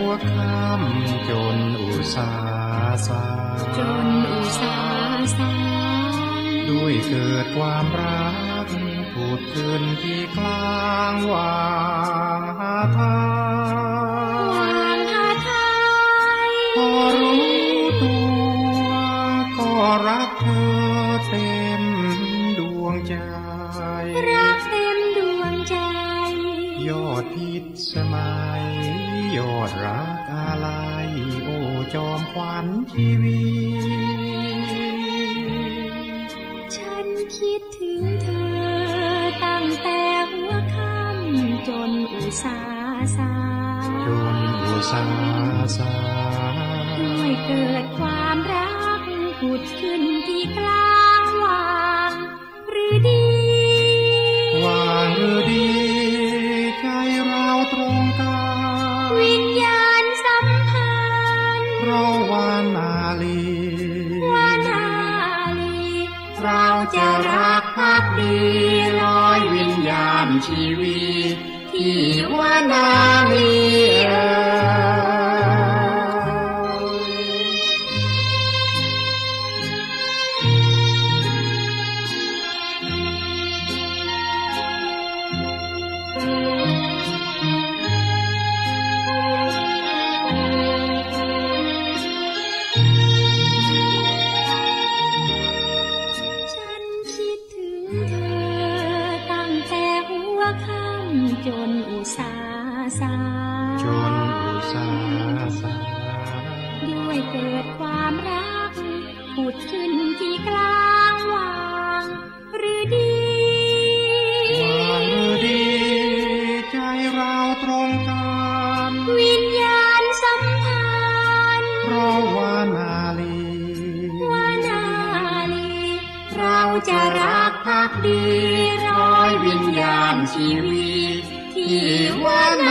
หัวค่ำจนอุตสาสาจนอุตสาสาด้วยเกิดความรักพูดขึ้นที่กลางวางหาทาวางหาไทยพอรู้ตัวก็รักเธอเต็มดวงใจ รักเต็มดวงใจ ยอดพิษสมัย ยอดรักอะไรโอ้จอมขวัญชีวิตฉันคิดถึงเธอตั้งแต่หัวค่ำจนอุตสาสาจนอุตสาสาด้วยเกิดความรักผุดขึ้นที่กลา ลีวานาลี เราจะรักพักดีลอยวิญญาณชีวิตที่วานาลีเอ จนอุตสาสาจนอุตสาสาด้วยเกิดความรักผุดขึ้นที่กลางวางหรือดีวางหรือดี ใจเราตรงกันวิญญาณสัมพันธ์เพราะวานาลีวานาลี เราจะรักภักดีร้อยวิญญาณชีวิต Tijuana.